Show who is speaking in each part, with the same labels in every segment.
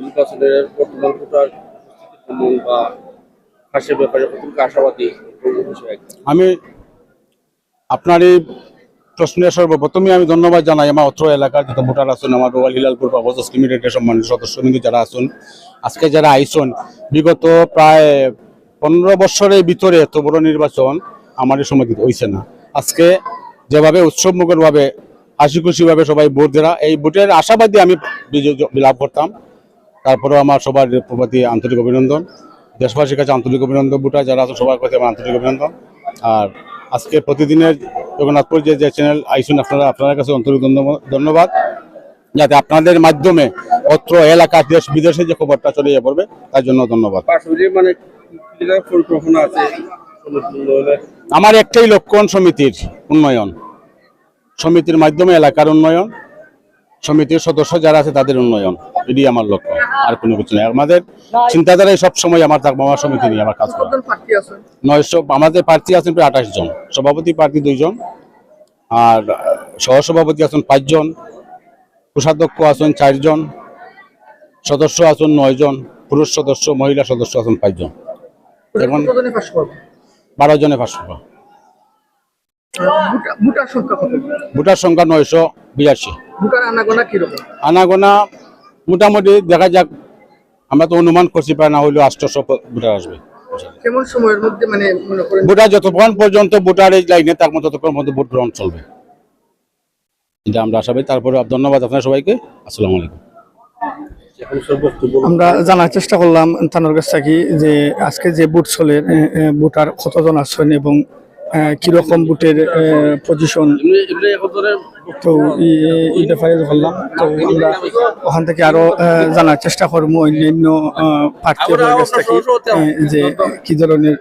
Speaker 1: নির্বাচনের বর্তমান ভোটার বা ব্যাপারে আশাবাদী।
Speaker 2: আমি আপনার এই প্রশ্নের সর্বপ্রথমে আমি ধন্যবাদ জানাই আমার অত্র এলাকার যত ভোটার আছেন আমার রোয়াল হিলালপুর বাবস লিমিটেডের সম্মানিত সদস্য কিন্তু যারা আছেন আজকে যারা আইসন বিগত প্রায় পনেরো বছরের ভিতরে এত বড় নির্বাচন আমাদের সময় হয়েছে না। আজকে যেভাবে উৎসবমুখরভাবে হাসি খুশিভাবে সবাই ভোট দেরা এই ভোটের আশাবাদী আমি বিজয় লাভ করতাম। তারপরেও আমার সবার প্রতি আন্তরিক অভিনন্দন। দেশবাসীর কাছে আন্তরিক অভিনন্দন বুটা যারা আছে সবার কাছে আমার আন্তরিক অভিনন্দন। আর আজকে প্রতিদিনের জগন্নাথপুর যে যে চ্যানেল আইসুন আপনারা আপনাদের কাছে আন্তরিক ধন্যবাদ- যাতে আপনাদের মাধ্যমে অত্র এলাকা দেশ বিদেশে যে খবরটা চলে যাবে পড়বে তার জন্য ধন্যবাদ।
Speaker 1: মানে
Speaker 2: আমার একটাই লক্ষণ সমিতির উন্নয়ন। সমিতির মাধ্যমে এলাকার উন্নয়ন সমিতির সদস্য যারা আছে তাদের উন্নয়ন এটি আমার লক্ষ্য আর কোনো কিছু নেই। আমাদের চিন্তাধারায় সব সময় আমার থাকব আমার সমিতি নিয়ে আমার কাজ করা।
Speaker 3: কতজন প্রার্থী
Speaker 2: নয়শো আমাদের প্রার্থী আছেন প্রায় আঠাশ জন সভাপতি প্রার্থী দুইজন আর সহসভাপতি আছেন পাঁচজন কোষাধ্যক্ষ আছেন চারজন সদস্য আছেন নয়জন পুরুষ সদস্য মহিলা সদস্য আছেন পাঁচজন এখন
Speaker 3: করবে?
Speaker 2: বারো জনে পাঁচশো
Speaker 3: ভোটার সংখ্যা কত?
Speaker 2: ভোটার সংখ্যা নয়শো বিরাশি।
Speaker 3: ভোটার আনাগোনা কীরকম?
Speaker 2: আনাগোনা মোটামুটি দেখা যাক। আমরা তো অনুমান করছি প্রায় না হইলেও আটশোশো ভোটার আসবে।
Speaker 3: কেমন সময়ের মধ্যে মানে
Speaker 2: ভোটার যতক্ষণ পর্যন্ত ভোটার এই লাইনে তার মতো ততক্ষণ পর্যন্ত ভোট গ্রহণ চলবে। এটা আমরা আশাবাদী তারপরে ধন্যবাদ আপনার সবাইকে। আসসালামু আলাইকুম।
Speaker 4: আমরা জানার চেষ্টা করলাম তানোর কাছ থেকে যে আজকে যে বুট চলে বুটার কতজন আছেন এবং কীরকম বুটের পজিশন তো এই- ব্যাপারে করলাম। তো আমরা ওখান থেকে আরও জানার চেষ্টা করব অন্যান্য কাছ থেকে যে কি ধরনের?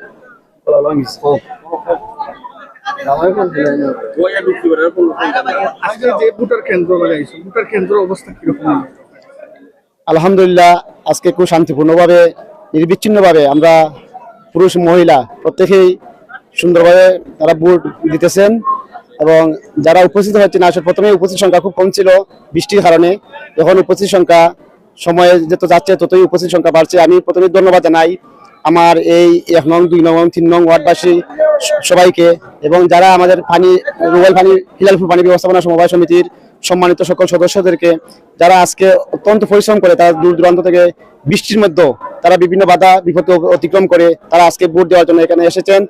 Speaker 5: আলহামদুলিল্লাহ আজকে খুব শান্তিপূর্ণভাবে নির্বিচ্ছিন্নভাবে আমরা পুরুষ মহিলা প্রত্যেকেই সুন্দরভাবে তারা ভোট দিতেছেন এবং যারা উপস্থিত হচ্ছেন আসলে প্রথমে উপস্থিত সংখ্যা খুব কম ছিল বৃষ্টির কারণে। এখন উপস্থিত সংখ্যা সময়ে যত যাচ্ছে, ততই উপস্থিত সংখ্যা বাড়ছে। আমি প্রথমে ধন্যবাদ জানাই আমার এই এক নং, দুই নং, তিন নং ওয়ার্ডবাসী সবাইকে এবং যারা আমাদের পানি, রুবেল পানি, হিলালপুর পানি ব্যবস্থাপনা সমবায় সমিতির সম্মানিত সকল সদস্যদেরকে, যারা আজকে অত্যন্ত পরিশ্রম করে তারা দূর দূরান্ত থেকে বৃষ্টির মধ্যে তারা বিভিন্ন বাধা বিপত্তি অতিক্রম করে তারা আজকে ভোট দেওয়ার জন্য এখানে এসেছেন।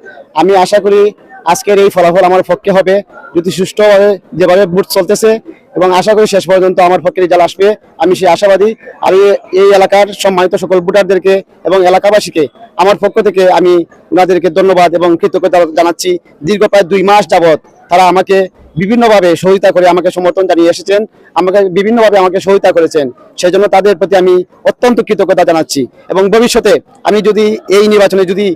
Speaker 5: আমি আশা করি আজকের এই ফলাফল আমার পক্ষে হবে। যদি সুষ্ঠুভাবে যেভাবে ভোট চলতেছে এবং আশা করি শেষ পর্যন্ত আমার পক্ষে রেজাল্ট আসবে। আমি সেই আশাবাদী। আর এই- এলাকার সম্মানিত সকল ভোটারদেরকে এবং এলাকাবাসীকে আমার পক্ষ থেকে আমি ওনাদেরকে ধন্যবাদ এবং কৃতজ্ঞতা জানাচ্ছি। দীর্ঘ প্রায় দুই মাস যাবৎ তারা আমাকে বিভিন্নভাবে সহায়তা করে আমাকে সমর্থন জানিয়ে এসেছেন, আমাকে বিভিন্নভাবে আমাকে সহায়তা করেছেন। সেই জন্য তাদের প্রতি আমি অত্যন্ত কৃতজ্ঞতা জানাচ্ছি এবং ভবিষ্যতে আমি যদি এই নির্বাচনে যদি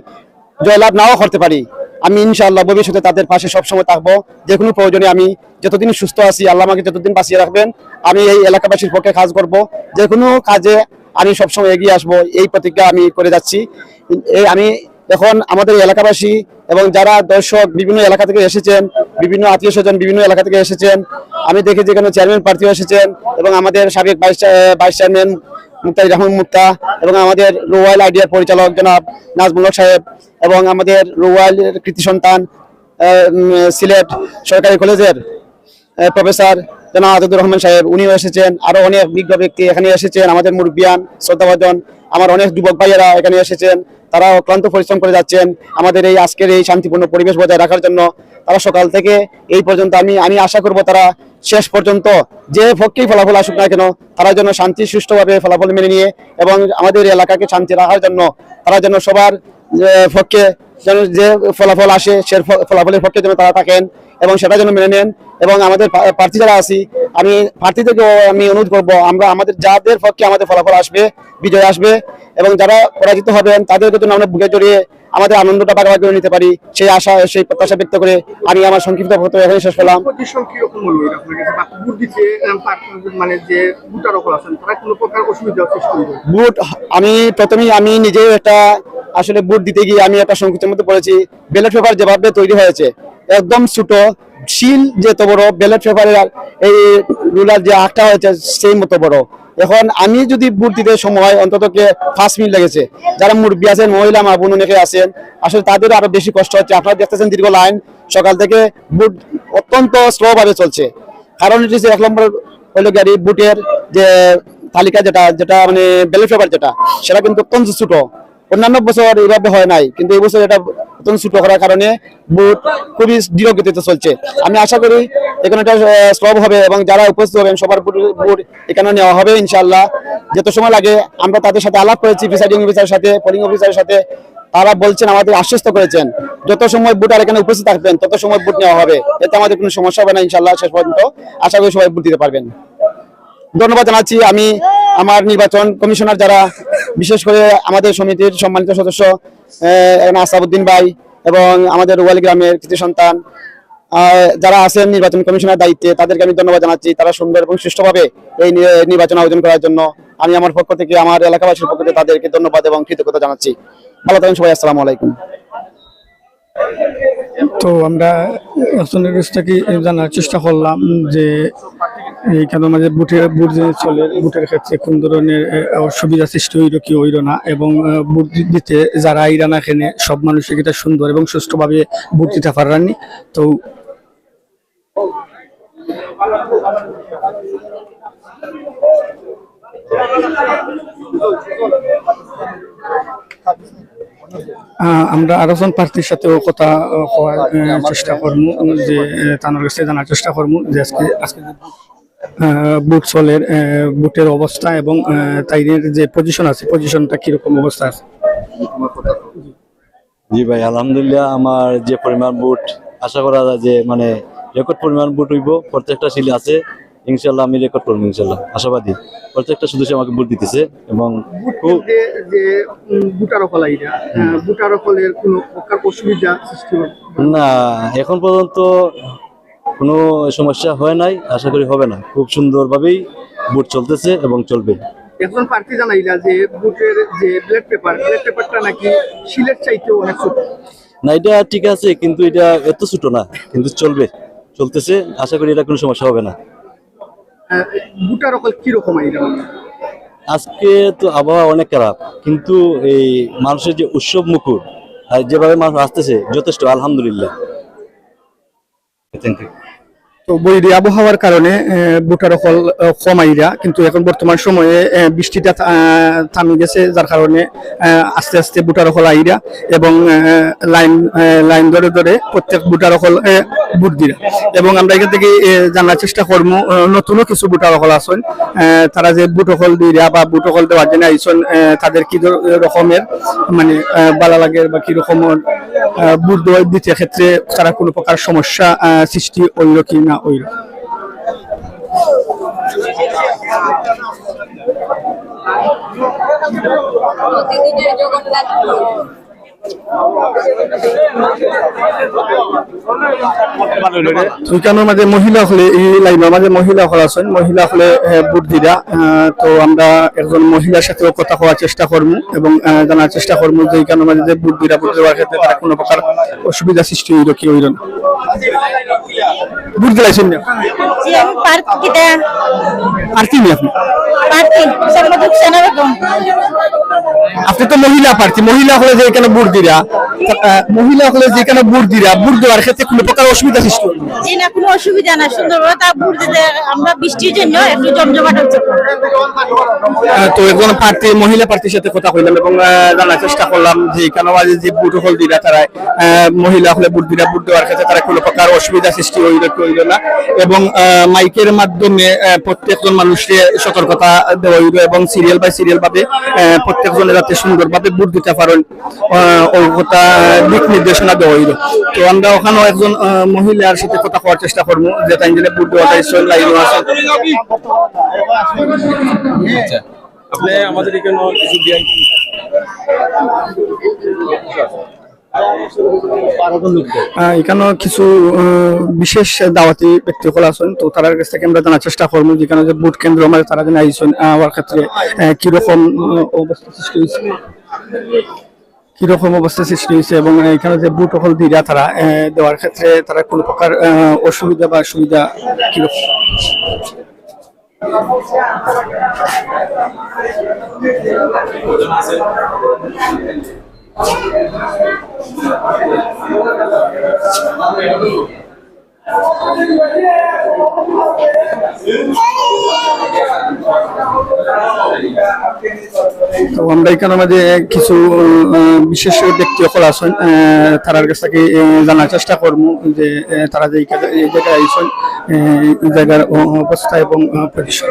Speaker 5: জয়লাভ নাও করতে পারি আমি ইনশাআল্লাহ ভবিষ্যতে তাদের পাশে সবসময় থাকব। যে কোনো প্রয়োজনে আমি যতদিন সুস্থ আছি, আল্লাহ আমাকে যতদিন বাঁচিয়ে রাখবেন, আমি এই এলাকাবাসীর পক্ষে কাজ করব। যে কোনো কাজে আমি সবসময় এগিয়ে আসব, এই প্রতিজ্ঞা আমি করে যাচ্ছি। এই আমি এখন আমাদের এলাকাবাসী এবং যারা দর্শক বিভিন্ন এলাকা থেকে এসেছেন, বিভিন্ন আত্মীয় স্বজন বিভিন্ন এলাকা থেকে এসেছেন, আমি দেখি যেখানে চেয়ারম্যান প্রার্থী এসেছেন এবং আমাদের সাবেক vice vice chairman Muktai Rahman Mukta এবং আমাদের রোয়াল আইডিয়ার পরিচালক জনাব নাজমুল হক সাহেব। এবং আমাদের রোয়াল কৃতি সন্তান সিলেট সরকারি কলেজের প্রফেসর জনাব আজাদুর রহমান সাহেব, উনিও এসেছেন। আরও অনেক বিজ্ঞ ব্যক্তি এখানে এসেছেন। আমাদের মুরব্বিয়ান শ্রদ্ধাভাজন, আমার অনেক যুবক ভাইয়েরা এখানে এসেছেন। তারা অক্লান্ত পরিশ্রম করে যাচ্ছেন। আমাদের এই আজকের এই শান্তিপূর্ণ পরিবেশ বজায় রাখার জন্য তারা সকাল থেকে এই পর্যন্ত আমি আমি আশা করব তারা শেষ পর্যন্ত যে পক্ষেই ফলাফল আসুক না কেন, তারা যেন শান্তি সুষ্ঠুভাবে ফলাফল মেনে নিয়ে এবং আমাদের এলাকাকে শান্তি রাখার জন্য তারা যেন সবার পক্ষে যেন যে ফলাফল আসে, সে ফলাফলের পক্ষে যেন তারা থাকেন এবং সেটা যেন মেনে নেন। এবং আমাদের প্রার্থী যারা আছি, আমি প্রার্থীদেরকেও আমি অনুরোধ করব, আমরা আমাদের যাদের পক্ষে আমাদের ফলাফল আসবে, বিজয় আসবে এবং যারা পরাজিত হবেন, তাদেরকে যেন আমরা বুকে জড়িয়ে আমাদের আনন্দটা ভাগাভাগি করে নিতে পারি। সেই আশা, সেই প্রত্যাশা ব্যক্ত করে আমি আমার সংক্ষিপ্ত বক্তব্য এখানে শেষ করলাম।
Speaker 3: ভোট,
Speaker 5: আমি প্রথমেই, আমি নিজেও একটা আসলে বুট দিতে গিয়ে আমি একটা সংকোচের মধ্যে পড়েছি ব্যালট পেপার যেভাবে তৈরি হয়েছে, একদম ছোট, শিল যে এত বড় ব্যালট পেপারের এই রুলার যে আঁকটা হয়েছে সেই মতো বড়। এখন আমি যদি বুট দিতে সময় অন্তত পাঁচ মিনিট লেগেছে। যারা মুরব্বী আছেন, মহিলা মা, বোন অনেকে আছেন, আসলে তাদের আরও বেশি কষ্ট হচ্ছে। আপনারা দেখতেছেন দীর্ঘ লাইন সকাল থেকে বুট অত্যন্ত স্লো ভাবে চলছে। কারণ এটি এক নম্বর হলো গাড়ি বুটের যে তালিকা যেটা যেটা মানে ব্যালেট পেপার যেটা, সেটা কিন্তু অত্যন্ত ছোট। অন্যান্য বছর এইভাবে হয় নাই, কিন্তু এই বছর এটা অত্যন্ত ছোট করার কারণে বুট খুবই দৃঢ় গতিতে চলছে। আমি আশা করি এখানে একটা স্লভ হবে এবং যারা উপস্থিত হবেন সবার বুট এখানে নেওয়া হবে ইনশাল্লাহ যত সময় লাগে, আমরা তাদের সাথে আলাপ করেছি প্রিসাইডিং অফিসারের সাথে পোলিং অফিসারের সাথে। তারা বলছেন, আমাদের আশ্বস্ত করেছেন, যত সময় বুট আর এখানে উপস্থিত থাকবেন, তত সময় বুট নেওয়া হবে। এতে আমাদের কোনো সমস্যা হবে না ইনশাল্লাহ শেষ পর্যন্ত। আশা করি সবাই বুট দিতে পারবেন। ধন্যবাদ জানাচ্ছি। আমি আমার নির্বাচন কমিশনার যারা, বিশেষ করে আমাদের সমিতির সম্মানিত সদস্য আসাবুদ্দিন ভাই এবং আমাদের রুয়ালি গ্রামের কৃতি সন্তান যারা আছেন নির্বাচন কমিশনার দায়িত্বে, তাদেরকে আমি ধন্যবাদ জানাচ্ছি। তারা সুন্দর এবং সুষ্ঠুভাবে এই নির্বাচন আয়োজন করার জন্য। আমি আমার পক্ষ থেকে, আমার এলাকাবাসীর পক্ষ থেকে তাদেরকে ধন্যবাদ এবং কৃতজ্ঞতা জানাচ্ছি। ভালো থাকেন সবাই, আসসালামু আলাইকুম।
Speaker 4: তো আমরা জানার চেষ্টা করলাম যে এইখানে মাঝে বুটের বুট চলে, বুটের ক্ষেত্রে কোন ধরনের অসুবিধা সৃষ্টি হইল কি হইল না? এবং বুট দিতে যারা আইরা না খেনে, সব মানুষের এটা সুন্দর এবং সুষ্ঠুভাবে বুট দিতে পারানি তো আমরা আরও জন প্রার্থীর সাথেও কথা হওয়ার চেষ্টা করব যে তাদের কাছে জানার চেষ্টা করব যে আজকে আজকে বুট চলের আহ, বুটের অবস্থা এবং আহ, তাইদের যে পজিশন আছে পজিশনটা কীরকম অবস্থা আছে?
Speaker 6: জি ভাই আলহামদুলিল্লাহ আমার যে পরিমাণ বুট আশা করা যায় যে মানে রেকর্ড পরিমাণ বুট হইব প্রত্যেকটা শিলে আছে ইনশাল্লাহ আমি রেকর্ড করব ইনশাল্লাহ আশাবাদী। প্রত্যেকটা সদস্য আমাকে বুট দিতেছে এবং না এখন পর্যন্ত কোনো সমস্যা হয় নাই আশা করি হবে না। খুব সুন্দরভাবেই বুট চলতেছে এবং চলবে।
Speaker 3: প্রার্থী জানাইলা যে বুটের যে ব্ল্যাক পেপার ব্ল্যাক পেপারটা নাকি চাইতেও অনেক ছোট।
Speaker 6: না এটা ঠিক আছে কিন্তু এটা এত ছোট না কিন্তু চলবে চলতেছে আশা করি এটা কোনো সমস্যা হবে না।
Speaker 3: আহ, বুটারকল কীরকম আইরা
Speaker 6: আজকে তো আবহাওয়া অনেক খারাপ কিন্তু এই মানুষের যে উৎসব মুখর আর যেভাবে মানুষ আসতেছে যথেষ্ট আলহামদুলিল্লাহ। I 确
Speaker 4: তো বৈরী আবহাওয়ার কারণে বুটার ফল কমাইরা, কিন্তু এখন বর্তমান সময়ে বৃষ্টিটা থামে গেছে, যার কারণে আস্তে আস্তে বুটার ফল আইরা এবং লাইন লাইন ধরে ধরে প্রত্যেক বুটার ফল বুট দিরা। এবং আমরা এখান থেকে জানার চেষ্টা করব নতুনও কিছু বুটার ফল আসন তারা যে বুটকল দিরা বা বুটকল দেওয়ার জন্য আইসন তাদের কি রকমের মানে বালা লাগে বা কি রকমের বুট দিতে ক্ষেত্রে তারা কোনো প্রকার সমস্যা সৃষ্টি হইল কি না হইল ওইখানের মাঝে মহিলা হলে এই লাইনের মাঝে মহিলা হল আছেন, মহিলা হলে বুট দিরা তো আমরা একজন মহিলার সাথেও কথা হওয়ার চেষ্টা করব এবং জানার চেষ্টা করব যে এইখানের মাঝে যে বুট দিরা বুট ক্ষেত্রে তারা কোনো প্রকার অসুবিধা সৃষ্টি হইল কি হইল না। বুট দিলাইছেন না
Speaker 7: জি আমি পার্ক কিটা।
Speaker 4: নি আপনি?
Speaker 7: পার্কি সম্পাদক সেনা বেগম
Speaker 4: আপনি তো মহিলা প্রার্থী মহিলা হলে যে এখানে বুট দিরা? মহিলা হলে যে এখানে বুট দিরা? বুট দেওয়ার ক্ষেত্রে কোনো প্রকার অসুবিধা সৃষ্টি?
Speaker 7: জি না কোনো অসুবিধা না সুন্দরভাবে তা ভোট দিতে আমরা বৃষ্টির জন্য একটু জমজমাট হচ্ছে।
Speaker 4: তো একজন প্রার্থী মহিলা প্রার্থীর সাথে কথা কইলাম এবং জানার চেষ্টা করলাম যে কেন আজ যে বুট হল দিরা তারা মহিলা হলে বুট দিরা বুট দেওয়ার ক্ষেত্রে তারা কোনো প্রকার অসুবিধা সৃষ্টি হইল হইল না। এবং মাইকের মাধ্যমে প্রত্যেকজন মানুষকে সতর্কতা দেওয়া হইল এবং সিরিয়াল বাই সিরিয়াল ভাবে প্রত্যেকজনে যাতে সুন্দরভাবে বুট দিতে পারেন কথা দিক নির্দেশনা দেওয়া হইল। তো আমরা ওখানেও একজন মহিলার সাথে কথা করার চেষ্টা করব, যে তাই জন্য বুট দেওয়াটা লাইন আছে।
Speaker 1: আপনি আমাদের এখানে কিছু
Speaker 4: এখানেও কিছু বিশেষ দাওয়াতি ব্যক্তি সকল আছেন, তো তার কাছ থেকে আমরা জানার চেষ্টা করব যেখানে যে বুট কেন্দ্র আমাদের তারা যেন আইসেন আমার ক্ষেত্রে কীরকম অবস্থা সৃষ্টি হয়েছে? কীরকম অবস্থা সৃষ্টি হয়েছে এবং এখানে যে বুট হল দিরা তারা দেওয়ার ক্ষেত্রে তারা কোনো প্রকার অসুবিধা বা সুবিধা কীরকম? তো আমরা এখানে মাঝে কিছু বিশেষ ব্যক্তি সকল আছেন তারার কাছ থেকে জানার চেষ্টা করব যে তারা যে জায়গায় আইসন জায়গার অবস্থা এবং পরিসর।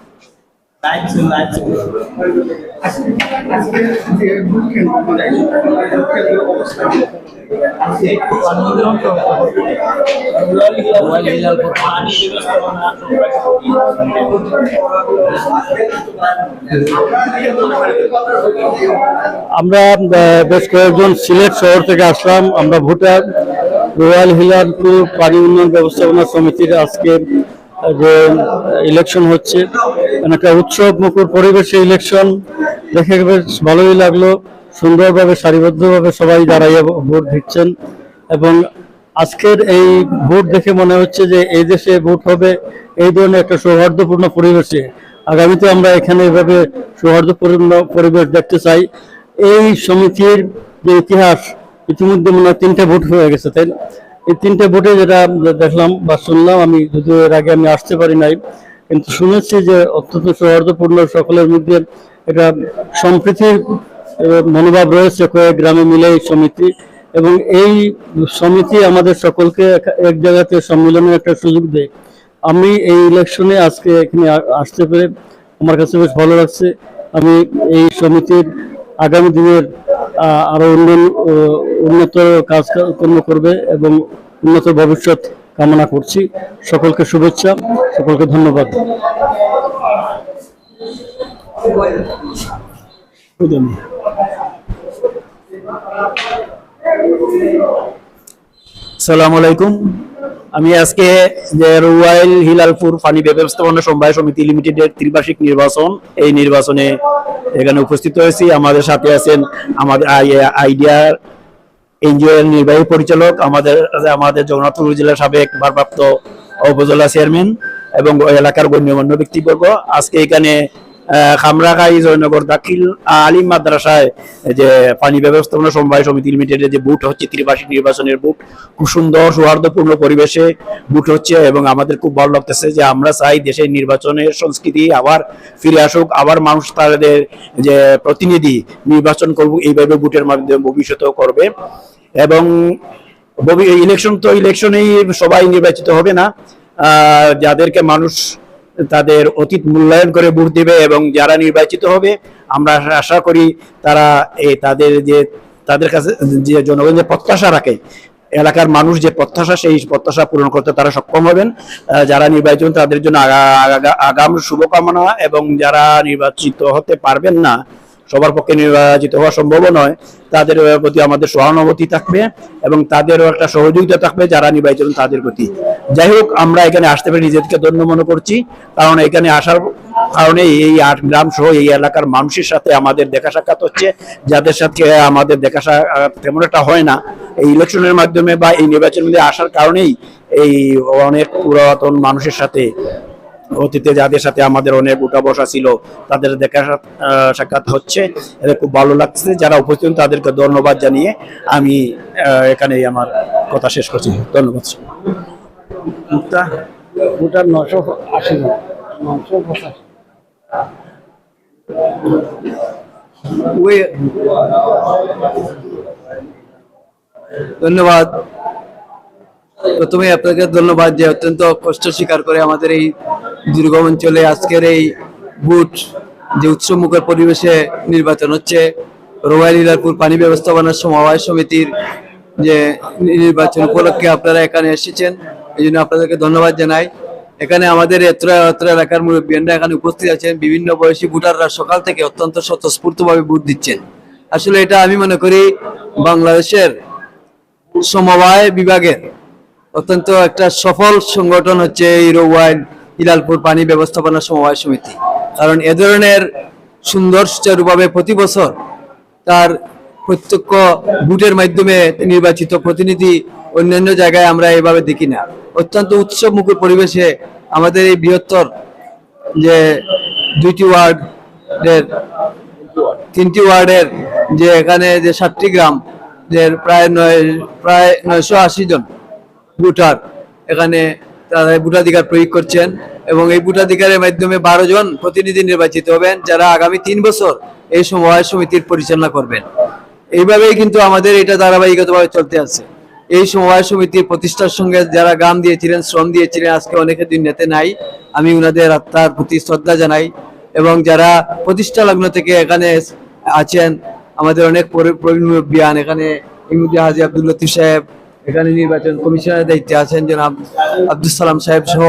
Speaker 8: আমরা বেশ কয়েকজন সিলেট শহর থেকে আসলাম। আমরা ভোটার রয়্যাল হিলালপুর পানি উন্নয়ন ব্যবস্থাপনা সমিতির আজকে যে ইলেকশন হচ্ছে মানে একটা উৎসব মুখর পরিবেশে ইলেকশন দেখে বেশ ভালোই লাগল। সুন্দরভাবে, সারিবদ্ধভাবে সবাই দাঁড়াইয়ে ভোট দিচ্ছেন। এবং আজকের এই ভোট দেখে মনে হচ্ছে যে এই দেশে ভোট হবে এই ধরনের একটা সৌহার্দ্যপূর্ণ পরিবেশে। আগামীতে আমরা এখানে এভাবে সৌহার্দ্যপূর্ণ পরিবেশ দেখতে চাই। এই সমিতির যে ইতিহাস, ইতিমধ্যে মনে হয় তিনটে ভোট হয়ে গেছে, তাই না? এই তিনটে ভোটে যেটা দেখলাম বা শুনলাম, আমি যদিও এর আগে আমি আসতে পারি নাই, কিন্তু শুনেছি যে অত্যন্ত সৌহার্দ্যপূর্ণ সকলের মধ্যে এটা সম্প্রীতির মনোভাব রয়েছে কয়েক গ্রামে মিলে এই সমিতি। এবং এই সমিতি আমাদের সকলকে এক- এক জায়গাতে সম্মেলনের একটা সুযোগ দেয়। আমি এই ইলেকশনে আজকে এখানে আসতে পেরে আমার কাছে বেশ ভালো লাগছে। আমি এই সমিতির আগামী দিনের আহ, আরও উন্নয়ন উন্নত কাজ কর্ম করবে এবং উন্নত ভবিষ্যৎ কামনা করছি। সকলকে শুভেচ্ছা সকলকে ধন্যবাদ।
Speaker 9: সালাম আলাইকুম। আমি আজকে রুয়াইল হিলালপুর পানি ব্যবস্থাপনা সমবায় সমিতি লিমিটেডের ত্রিবার্ষিক নির্বাচন, এই নির্বাচনে এখানে উপস্থিত হয়েছি। আমাদের সাথে আছেন আমাদের আইডিয়ার এনজিও এর নির্বাহী পরিচালক, আমাদের আমাদের জগন্নাথপুর জেলার সাবেক ভারপ্রাপ্ত উপজেলা চেয়ারম্যান এবং এলাকার গণ্যমান্য ব্যক্তিবর্গ। আজকে এখানে খামরাখাই জয়নগর দাখিল আলিম মাদ্রাসায় যে পানি ব্যবস্থাপনা সমবায় সমিতি লিমিটেডের যে বুট হচ্ছে ত্রিবার্ষিক নির্বাচনের বুট খুব সুন্দর, সৌহার্দ্যপূর্ণ পরিবেশে বুট হচ্ছে এবং আমাদের খুব ভালো লাগতেছে যে আমরা চাই দেশের নির্বাচনের সংস্কৃতি আবার ফিরে আসুক, আবার মানুষ তাদের যে প্রতিনিধি নির্বাচন করব, এইভাবে বুটের মাধ্যমে ভবিষ্যতেও করবে। এবং ইলেকশন তো ইলেকশনেই সবাই নির্বাচিত হবে না। যাদেরকে মানুষ তাদের অতীত মূল্যায়ন করে ভোট দিবে এবং যারা নির্বাচিত হবে, আমরা আশা করি তারা এই তাদের যে, তাদের কাছে যে জনগণ যে প্রত্যাশা রাখে, এলাকার মানুষ যে প্রত্যাশা, সেই প্রত্যাশা পূরণ করতে তারা সক্ষম হবেন। যারা নির্বাচিত তাদের জন্য আগা- আগা- আগাম শুভকামনা এবং যারা নির্বাচিত হতে পারবেন না সবার পক্ষে নির্বাচিত হওয়া সম্ভব নয়। তাদের প্রতি আমাদের সহানুভূতি থাকবে এবং তাদেরও একটা সহযোগিতা থাকবে যারা নির্বাচিত তাদের প্রতি। যাই হোক, আমরা এখানে আসতে পেরে নিজেদেরকে ধন্য মনে করছি। কারণ এখানে আসার কারণে এই আট গ্রাম সহ এই এলাকার মানুষের সাথে আমাদের দেখা সাক্ষাৎ হচ্ছে। যাদের সাথে আমাদের দেখা তেমন একটা হয় না। এই ইলেকশনের মাধ্যমে বা এই নির্বাচনের মধ্যে আসার কারণেই এই অনেক পুরাতন মানুষের সাথে অতীতে যাদের সাথে আমাদের অনেক উঠা বসা ছিল তাদের দেখা সা- সাক্ষাৎ হচ্ছে। এদের খুব ভালো লাগছে। যারা উপস্থিত তাদেরকে ধন্যবাদ জানিয়ে আমি এখানেই আমার কথা শেষ করছি। ধন্যবাদ
Speaker 8: নশো আশি নশো পঁচাশি।
Speaker 10: ধন্যবাদ। প্রথমে আপনাকে ধন্যবাদ যে অত্যন্ত কষ্ট স্বীকার করে আমাদের এই দুর্গম অঞ্চলে আজকের এই বুট যে উৎসবমুখর পরিবেশে নির্বাচন হচ্ছে রোয়াল ইলারপুর পানি ব্যবস্থাপনা সমবায় সমিতির যে নির্বাচন উপলক্ষে আপনারা এখানে এসেছেন, এই জন্য আপনাদেরকে ধন্যবাদ জানাই। এখানে আমাদের এত্র এত্র এলাকার মুরব্বীরা এখানে উপস্থিত আছেন, বিভিন্ন বয়সী ভোটাররা সকাল থেকে অত্যন্ত স্বতঃস্ফূর্তভাবে ভোট দিচ্ছেন। আসলে এটা আমি মনে করি বাংলাদেশের সমবায় বিভাগের অত্যন্ত একটা সফল সংগঠন হচ্ছে এই রোয়াইল হিলালপুর পানি ব্যবস্থাপনা সমবায় সমিতি। কারণ এ ধরনের সুন্দর সুচারুভাবে প্রতি বছর তার প্রত্যক্ষ ভোটের মাধ্যমে নির্বাচিত প্রতিনিধি অন্যান্য জায়গায় আমরা এভাবে দেখি না। অত্যন্ত উৎসব মুখর পরিবেশে আমাদের এই বৃহত্তর যে দুইটি ওয়ার্ডের, তিনটি ওয়ার্ডের যে এখানে যে সাতটি গ্রাম যে প্রায় নয়, প্রায় নয়শো আশি জন ভোটার। এখানে তারা ভোটাধিকার প্রয়োগ করছেন এবং এই ভোটাধিকারের মাধ্যমে বারো জন প্রতিনিধি নির্বাচিত হবেন, যারা আগামী তিন বছর এই সমবায় সমিতির পরিচালনা করবেন। এইভাবেই কিন্তু আমাদের এটা ধারাবাহিকতাভাবে চলতে আছে। এই সমবায় সমিতির প্রতিষ্ঠার সঙ্গে যারা গ্রাম দিয়েছিলেন, শ্রম দিয়েছিলেন, আজকে অনেকের দিন নেতে নাই। আমি উনাদের আত্মার প্রতি শ্রদ্ধা জানাই এবং যারা প্রতিষ্ঠা লগ্ন থেকে এখানে আছেন, আমাদের অনেক পরি- প্রবীণ মুরব্বিয়ান এখানে ইমুদি হাজি আব্দুল লতিফ সাহেব এখানে নির্বাচন কমিশনের দায়িত্বে আছেন জনাব আব্দুল সালাম সাহেব সহ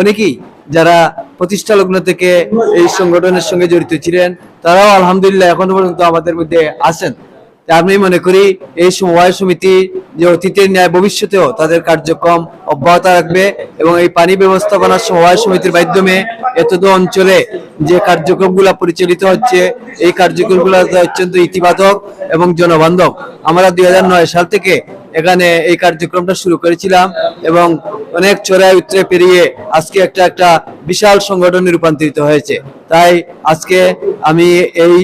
Speaker 10: অনেকেই যারা প্রতিষ্ঠা লগ্ন থেকে এই সংগঠনের সঙ্গে জড়িত ছিলেন, তারাও আলহামদুলিল্লাহ এখনও পর্যন্ত আমাদের মধ্যে আছেন। আমি মনে করি এই সমবায় সমিতি যে অতীতের ন্যায় ভবিষ্যতেও তাদের কার্যক্রম অব্যাহত রাখবে এবং এই পানি ব্যবস্থাপনা সমবায় সমিতির মাধ্যমে এতদ অঞ্চলে যে কার্যক্রমগুলো পরিচালিত হচ্ছে, এই কার্যক্রমগুলো অত্যন্ত ইতিবাচক এবং জনবান্ধব। আমরা দুই হাজার নয় সাল থেকে এখানে এই কার্যক্রমটা শুরু করেছিলাম এবং অনেক চড়াই উত্তরে পেরিয়ে আজকে একটা একটা বিশাল সংগঠনে রূপান্তরিত হয়েছে। তাই আজকে আমি এই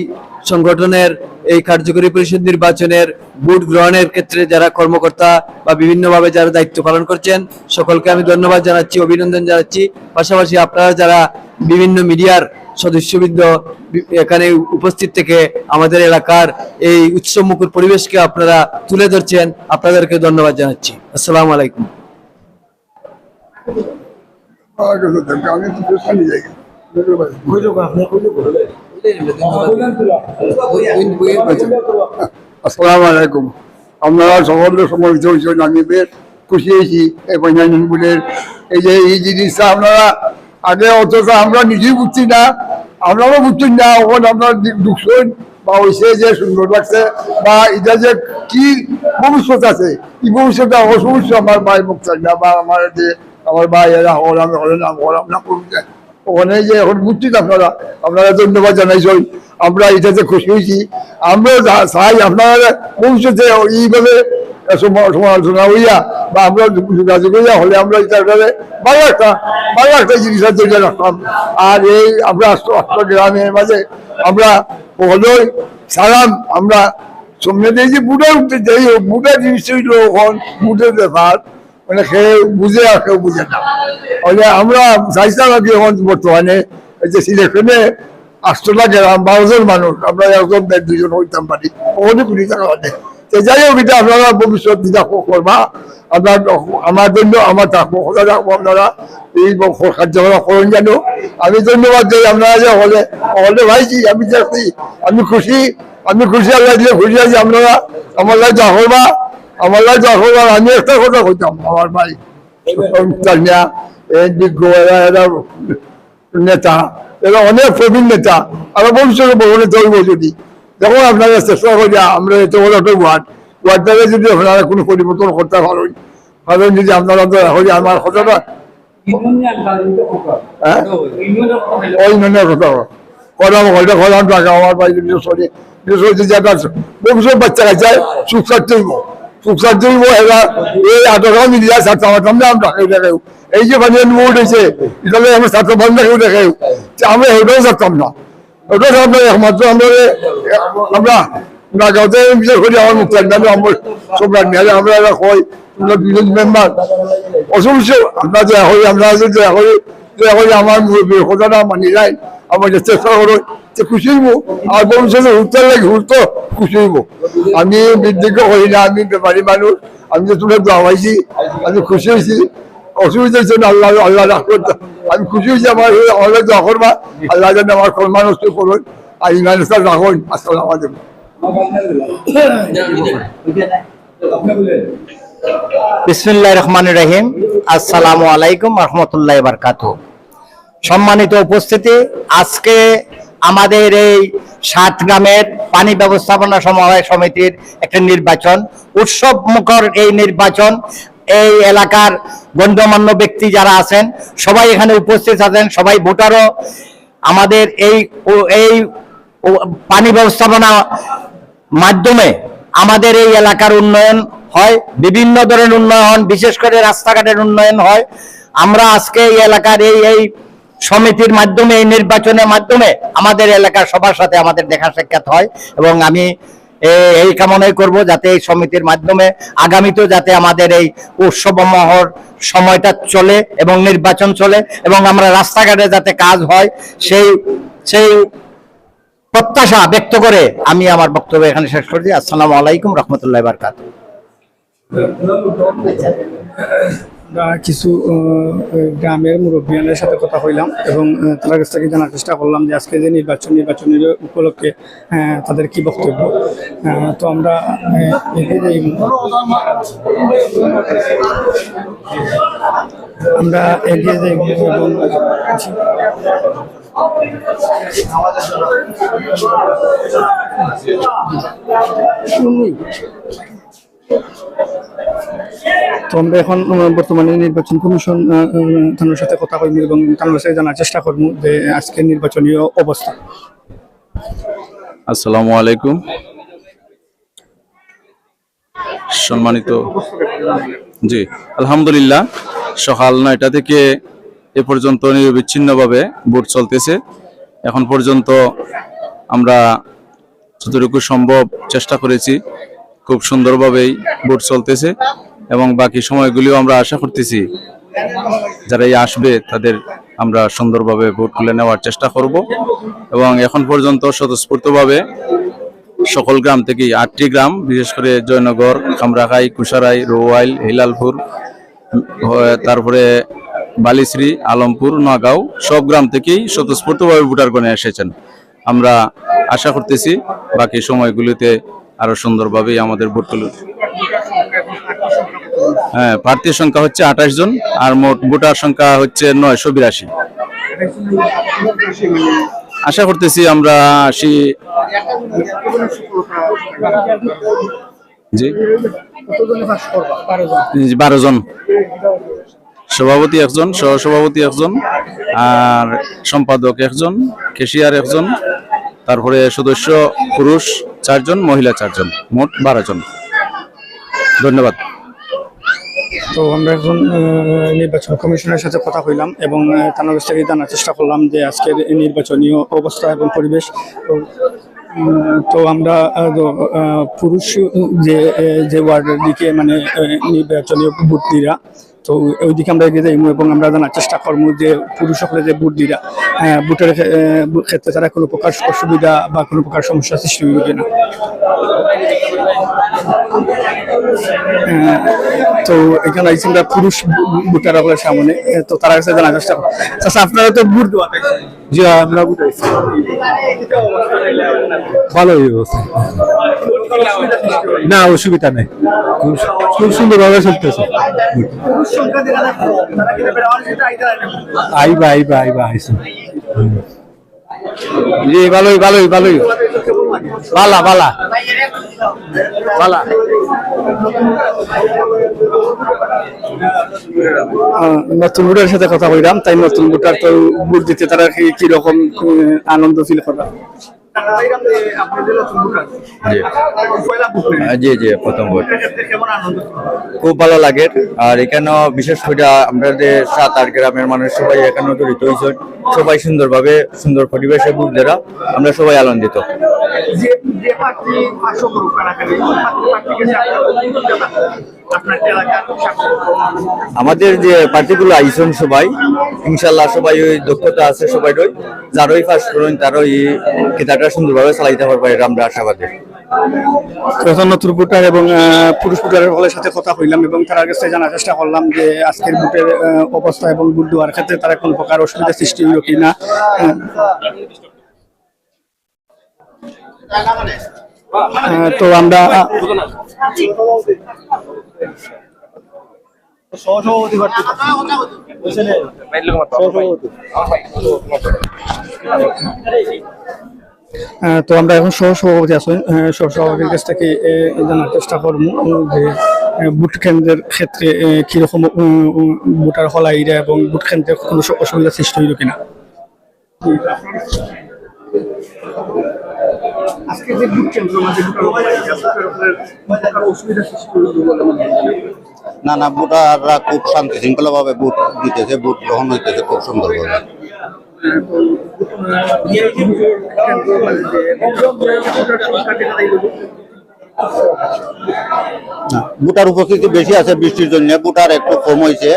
Speaker 10: সংগঠনের এই কার্যকরী পরিষদ নির্বাচনের ভোট গ্রহণের ক্ষেত্রে যারা কর্মকর্তা বা বিভিন্নভাবে যারা দায়িত্ব পালন করছেন সকলকে আমি ধন্যবাদ জানাচ্ছি অভিনন্দন জানাচ্ছি। পাশাপাশি আপনারা যারা বিভিন্ন মিডিয়ার সদস্যবৃন্দ এখানে উপস্থিত থেকে আমাদের এলাকার এই উৎসবমুখর পরিবেশকে আপনারা তুলে ধরছেন আপনাদেরকে ধন্যবাদ জানাচ্ছি। আসসালামু আলাইকুম।
Speaker 11: আসসালামু আলাইকুম আপনারা সকলের সমর্থিত হয়েছেন আমি বেশ খুশি হয়েছি, এই বুলের এই যে এই জিনিসটা আপনারা আগে অথচ আমরা নিজেই বুঝছি না আপনারাও বুঝছেন না ওখানে আপনারা ঢুকছেন বা হয়েছে যে সুন্দর লাগছে বা এটা যে কি ভবিষ্যৎ আছে এই ভবিষ্যৎটা অসমস্যা আমার ভাই মুখ না বা আমার যে আমার ভাই এরা হলাম হলাম হলাম না করছে ওখানে যে এখন বুঝছি না আপনারা আপনারা ধন্যবাদ জানাইছেন আমরা এটাতে খুশি হয়েছি। আমরা চাই আপনারা ভবিষ্যতে এইভাবে সমালোচনা হইয়া বা আমরা যোগাযোগ হইয়া হলে আমরা এটা ভালো একটা ভালো একটা জিনিস তৈরি রাখতাম আর এই আমরা আষ্ট গ্রামের মাঝে আমরা হলোই সালাম, আমরা সামনে দিয়ে যে উঠতে যাই হোক বুড়া জিনিস হইল এখন বুড়ের ব্যাপার। মানে সে বুঝে আর কেউ বুঝে না। তাহলে আমরা চাইছিলাম আর কি এখন বর্তমানে এই যে সিলেকশনে গ্রাম বারোজন মানুষ আমরা একজন দুজন হইতাম পারি ওখানে কুড়ি টাকা যাই হোক এটা আপনারা ভবিষ্যৎ করবা। আপনার আমার জন্য আমার থাকব আপনারা এই করেন জানো আমি ধন্যবাদ দিই আপনারা যে হলে হলে ভাইছি আমি দেখছি আমি খুশি আমি খুশি আল্লাহ দিয়ে খুশি আছি আপনারা। আমার লাগে যা করবা আমার লাগে যা করবা আমি একটা কথা কইতাম আমার ভাই বিজ্ঞ এরা এরা নেতা এরা অনেক প্রবীণ নেতা আরও ভবিষ্যতে বড় নেতা হইব যদি। দেখুন আপনারা চেষ্টা করি আমরা এত বড় একটা ওয়ার্ড। ওয়ার্ডটাকে যদি আপনারা কোনো পরিবর্তন করতে পারেন কারণ যদি আপনারা হলে আমার কথাটা হ্যাঁ? আমার বাড়িতে যদি একটা ভবিষ্যৎ বাচ্চা কাছে সুখ সাথ সাথ এরা এই আটকা মিলিয়া ছাত্র আমার সামনে আমরা দেখাই এই যে মানে মোট হয়েছে এটা আমরা ছাত্র বন্ধ কেউ দেখাই আমরা এটাও থাকতাম না। ওটা আমরা একমাত্র আমরা আমরা না গাঁতে বিশেষ করে, আমার মুখ আমরা আমার সব রাখি আমরা এরা কই, আমরা দুজন মেম্বার। অসমস্য আমরা যে হই আমরা যে হই যে হই আমার কথাটা মানি যাই আমার যে চেষ্টা করো যে খুশি হইব, আর ভবিষ্যতে উত্তর লাগে উত্ত খুশি হইব। আমি বিদ্যুৎ হই না, আমি ব্যাপারী মানুষ, আমি যে তুমি দোয়াইছি আমি খুশি হয়েছি। অসুবিধা হচ্ছে না, আল্লাহ আল্লাহ রাখুন আমি খুশি হয়েছি, আমার অনেক দোয়া করবা, আল্লাহ যেন আমার কর্মানুষ করুন, আর ইমান রাখুন। আসসালামু আলাইকুম।
Speaker 5: বিসমুল্লাহ রহমান রহিম। আসসালামু আলাইকুম রহমতুল্লাহ বারকাত সম্মানিত উপস্থিতি, আজকে আমাদের এই সাত গ্রামের পানি ব্যবস্থাপনা সমবায় সমিতির একটা নির্বাচন। উৎসব মুখর এই নির্বাচন, এই এলাকার গণ্যমান্য ব্যক্তি যারা আছেন, সবাই এখানে উপস্থিত আছেন, সবাই ভোটারও।
Speaker 12: আমাদের এই এই পানি ব্যবস্থাপনা মাধ্যমে আমাদের এই এলাকার উন্নয়ন হয়, বিভিন্ন ধরনের উন্নয়ন, বিশেষ করে রাস্তাঘাটের উন্নয়ন হয়। আমরা আজকে এই এলাকার এই এই সমিতির মাধ্যমে, এই নির্বাচনের মাধ্যমে আমাদের এলাকার সবার সাথে আমাদের দেখা সাক্ষাৎ হয় এবং আমি এই কামনাই করব যাতে এই সমিতির মাধ্যমে আগামীতেও যাতে আমাদের এই উৎসবমহর সময়টা চলে এবং নির্বাচন চলে এবং আমরা রাস্তাঘাটে যাতে কাজ হয়, সেই সেই প্রত্যাশা ব্যক্ত করে আমি আমার বক্তব্য এখানে শেষ করছি। আসসালামু আলাইকুম রহমতুল্লাহ বারকাত
Speaker 4: আমরা কিছু গ্রামের মুরব্বিয়ানের সাথে কথা হইলাম এবং তাদের কাছ থেকে জানার চেষ্টা করলাম যে আজকে যে নির্বাচন, নির্বাচনের উপলক্ষে তাদের কি বক্তব্য তো আমরা। আমরা এগিয়ে যাই এবং তো আমরা এখন বর্তমানে নির্বাচন কমিশন আহ, সাথে কথা এবং সাথে জানার চেষ্টা করব যে আজকের নির্বাচনীয় অবস্থা।
Speaker 13: আসসালামু আলাইকুম। সম্মানিত জি আলহামদুলিল্লাহ। সকাল নয়টা থেকে এ পর্যন্ত নিরবিচ্ছিন্নভাবে ভোট চলতেছে। এখন পর্যন্ত আমরা যতটুকু সম্ভব চেষ্টা করেছি খুব সুন্দরভাবেই ভোট চলতেছে এবং বাকি সময়গুলিও আমরা আশা করতেছি যারাই আসবে তাদের আমরা সুন্দরভাবে ভোট তুলে নেওয়ার চেষ্টা করব। এবং এখন পর্যন্ত স্বতঃস্ফূর্তভাবে সকল গ্রাম থেকেই আটটি গ্রাম, বিশেষ করে জয়নগর, খামরাখাই কুসারাই রোয়াইল, হিলালপুর তারপরে বালিশ্রী, আলমপুর, নগাঁও, সব গ্রাম থেকেই স্বতঃস্ফূর্তভাবে ভোটারগণে এসেছেন। আমরা আশা করতেছি বাকি সময়গুলিতে আরও সুন্দরভাবেই আমাদের ভোট ভোটগুলো হ্যাঁ প্রার্থীর সংখ্যা হচ্ছে আঠাশ জন, আর মোট ভোটার সংখ্যা হচ্ছে নয়শো বিরাশি। আশা করতেছি আমরা আশি জি। বারো জন। সভাপতি একজন সহ সভাপতি একজন, আর সম্পাদক একজন, কেশিয়ার একজন। তারপরে সদস্য পুরুষ চারজন মহিলা চারজন মোট বারো জন। ধন্যবাদ।
Speaker 4: তো আমরা আহ, নির্বাচন কমিশনের সাথে কথা হইলাম এবং তাদের কাছ জানার চেষ্টা করলাম যে আজকের নির্বাচনীয় অবস্থা এবং পরিবেশ। তো আমরা পুরুষ যে যে ওয়ার্ডের দিকে মানে নির্বাচনীয় ভোটদিরা তো ওই দিকে আমরা এগিয়ে যাই এবং আমরা জানার চেষ্টা করব যে পুরুষ সকলে যে বুট দিরা বুটের ক্ষে- আহ, ক্ষেত্রে তারা কোনো প্রকার অসুবিধা বা কোনো প্রকার সমস্যা সৃষ্টি হবে না তো এখানে আইসি আমরা পুরুষ ভোটার আপনার সামনে। তো তারা কাছে জানার চেষ্টা আচ্ছা আপনারা তো ভোট দেওয়া জি, আমরা ভোট
Speaker 14: ভালোই অবস্থা না, অসুবিধা নেই। খুব সুন্দর ভাবে চলতেছে। আইবা আইবা আইবা, আইসো। জি, ভালোই ভালোই ভালোই। বালা বালা।
Speaker 4: আহ, নতুন ভোটারের সাথে কথা বললাম তাই নতুন ভোটার তো ভোট দিতে তারা কি কীরকম আনন্দ ফিল করে
Speaker 6: জি। জি প্রথম ভোট খুব ভালো লাগে। আর এখানেও বিশেষ করে আমাদের সাত আট গ্রামের মানুষ সবাই এখানে জড়িত হয়েছে। সবাই সুন্দরভাবে সুন্দর পরিবেশে ভোট দেওয়া আমরা সবাই আনন্দিত।
Speaker 3: যে যে পার্টি পাঁচশো
Speaker 6: আমাদের যে পার্টিগুলো আইসন সবাই ইনশাল্লাহ সবাই ওই দক্ষতা আছে সবাই ওই যারই পাস করুন তারই কেতাটা সুন্দরভাবে চালাইতে পারবে আমরা আশাবাদী।
Speaker 4: ভোটার এবং পুরুষ ভোটারের ফলের সাথে কথা হইলাম এবং তার কাছে জানার চেষ্টা করলাম যে আজকের ভোটের আহ, অবস্থা এবং ভোট দেওয়ার ক্ষেত্রে তারা কোনো প্রকার অসুবিধা সৃষ্টি হইল কিনা। আহ, তো আমরা আহ, তো আমরা এখন সহ সভাপতি আছেন আহ, সহ সভাপতির কাছ থেকে জানার চেষ্টা করব যে ভোট কেন্দ্রের ক্ষেত্রে কীরকম ভোটার হলাইরা এবং ভোট কেন্দ্রে কোনো অসুবিধা সৃষ্টি হইল কিনা।
Speaker 3: আজকে যে বুট বুটার বুটার
Speaker 15: না না ভোটাররা খুব শান্তি শৃঙ্খলা ভাবে ভোট দিতেছে ভোট গ্রহণ হইতেছে খুব সুন্দর ভাবে ভোটার উপস্থিতি বেশি আছে বৃষ্টির জন্য ভোটার একটু কম হয়েছে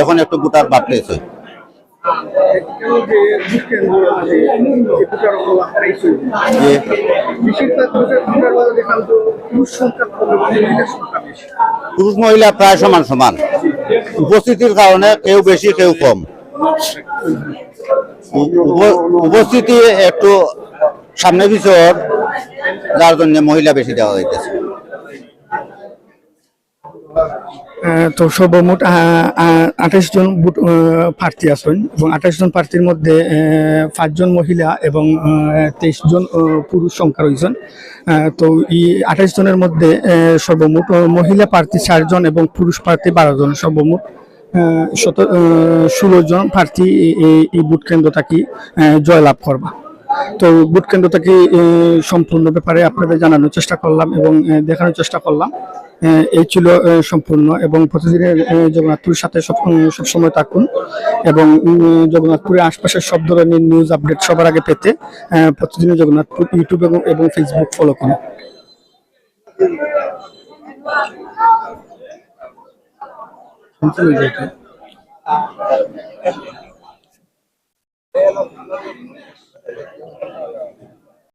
Speaker 15: এখন একটু ভোটার বাড়তেছে। পুরুষ মহিলা প্রায় সমান সমান। উপস্থিতির কারণে কেউ বেশি, কেউ কম। উপ- উপ- উপস্থিতি একটু সামনে পিছর যার জন্য মহিলা বেশি দেওয়া হইতেছে।
Speaker 4: তো সর্বমোট আঠাশ জন বুট প্রার্থী আছেন এবং আঠাশ জন প্রার্থীর মধ্যে পাঁচজন মহিলা এবং তেইশ জন পুরুষ সংখ্যা রয়েছেন। তো এই আঠাশ জনের মধ্যে সর্বমোট মহিলা প্রার্থী চারজন এবং পুরুষ প্রার্থী বারো জন। সর্বমোট শত ষোলো জন প্রার্থী এই- ভোট কেন্দ্রটাকে জয়লাভ করবা। তো ভোট কেন্দ্রটাকে সম্পূর্ণ ব্যাপারে আপনাদের জানানোর চেষ্টা করলাম এবং দেখানোর চেষ্টা করলাম। এই ছিল সম্পূর্ণ এবং প্রতিদিনের জগন্নাথপুর সাথে সবসময় থাকুন এবং জগন্নাথপুরের আশপাশের সব ধরনের নিউজ আপডেট সবার আগে পেতে প্রতিদিনের জগন্নাথপুর ইউটিউব এবং এবং ফেসবুক ফলো করুন Thank you.